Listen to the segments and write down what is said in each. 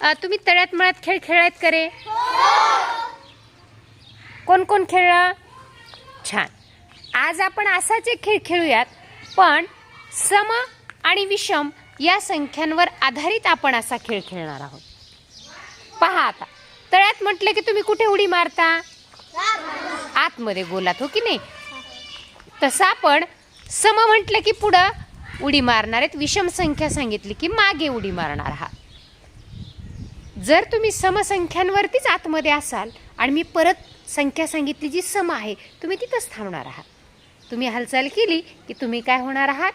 तुम्ही तळ्यात मळ्यात खेळ खेळायत करे कोण कोण खेळलं? छान. आज आपण असाच एक खेळ खेळूयात पण सम आणि विषम या संख्यांवर आधारित आपण असा खेळ खेळणार आहोत. पहा आता तळ्यात म्हटलं की तुम्ही कुठे उडी मारता? आतमध्ये गोलात हो की नाही? तसं आपण सम म्हटलं की पुढं उडी मारणार आहेत विषम संख्या सांगितली की मागे उडी मारणार आहात. जर तुम्ही समसंख्यांवरतीच आतमध्ये असाल आणि मी परत संख्या सांगितली जी सम आहे तुम्ही तिथंच थांबणार आहात. तुम्ही हालचाल केली की तुम्ही काय होणार आहात?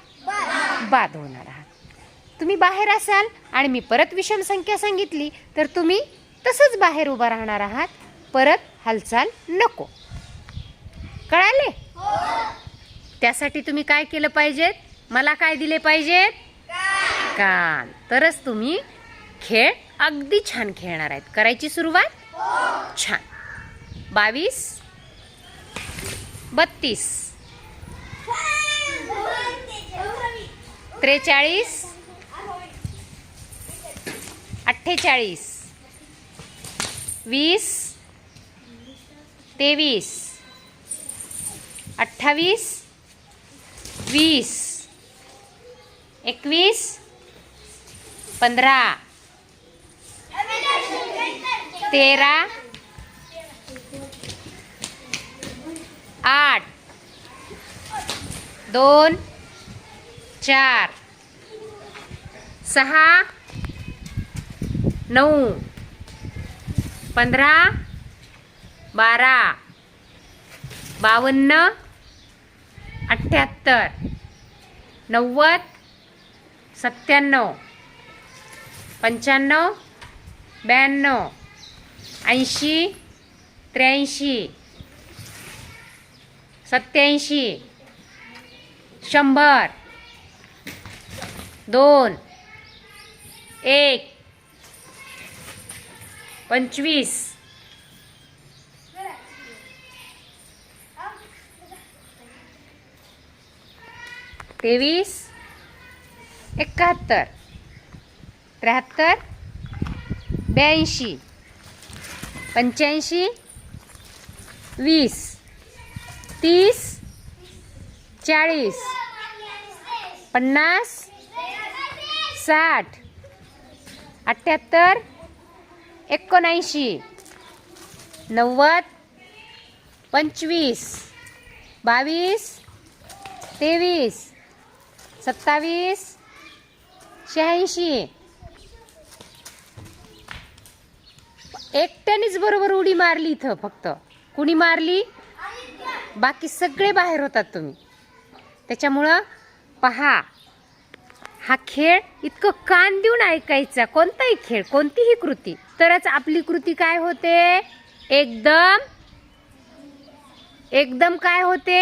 बाद होणार आहात. तुम्ही बाहेर असाल आणि मी परत विषम संख्या सांगितली तर तुम्ही तसंच बाहेर उभा राहणार आहात. परत हालचाल नको. कळाले? त्यासाठी तुम्ही काय केलं पाहिजेत? मला काय दिले पाहिजेत? कान. तरच तुम्ही खेळ अगदी छान खेळणार आहेत. करायची सुरुवात? छान. बावीस. बत्तीस. त्रेचाळीस. अठ्ठेचाळीस. वीस. तेवीस. अठ्ठावीस. वीस. एकवीस. पंधरा. तेरा आठ दोन चार सहा नऊ पंधरा बारा बावन्न अठ्ठ्याहत्तर नव्वद सत्त्याण्णव पंच्याण्णव ब्याण्णव. ऐंशी त्र्याऐंशी सत्याऐंशी शंभर दोन एक पंचवीस. तेवीस एकाहत्तर त्र्याहत्तर ब्याऐंशी. पंच्याऐंशी वीस तीस चाळीस पन्नास साठ अठ्ठ्याहत्तर एकोणऐंशी नव्वद पंचवीस बावीस तेवीस सत्तावीस शहाऐंशी. एकट्यानेच बरोबर उडी मारली इथं फक्त. कुणी मारली? बाकी सगळे बाहेर होतात तुम्ही. त्याच्यामुळं पहा हा खेळ इतकं कान देऊन ऐकायचा. कोणताही खेळ कोणतीही कृती. तरच आपली कृती काय होते? एकदम एकदम काय होते?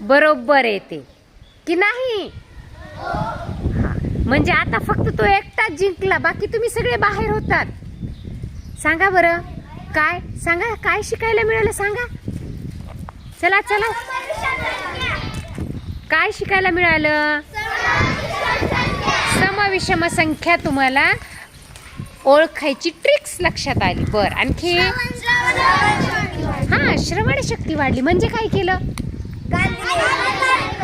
बरोबर येते. की नाही? म्हणजे आता फक्त तो एकटाच जिंकला बाकी तुम्ही सगळे बाहेर होतात. सांगा बरं. काय? सांगा काय शिकायला मिळालं सांगा. चला चला. काय शिकायला मिळालं? समविषम संख्या तुम्हाला ओळखायची ट्रिक्स लक्षात आली. बरं आणखी? हा श्रवण शक्ती वाढली. म्हणजे काय केलं?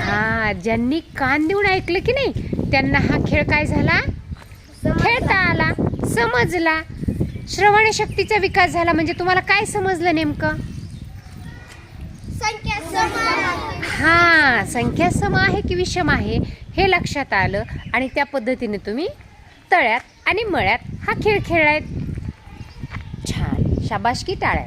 हा ज्यांनी कान देऊन ऐकलं की नाही त्यांना हा खेळ काय झाला? खेळता आला समजला. श्रवण शक्तीचा विकास झाला म्हणजे तुम्हाला काय समजलं नेमकं? हां हा संख्या सम आहे की विषम आहे हे लक्षात आलं आणि त्या पद्धतीने तुम्ही तळ्यात आणि मळ्यात हा खेळ खेळलायत छान. शाबाशकी टाळ्या.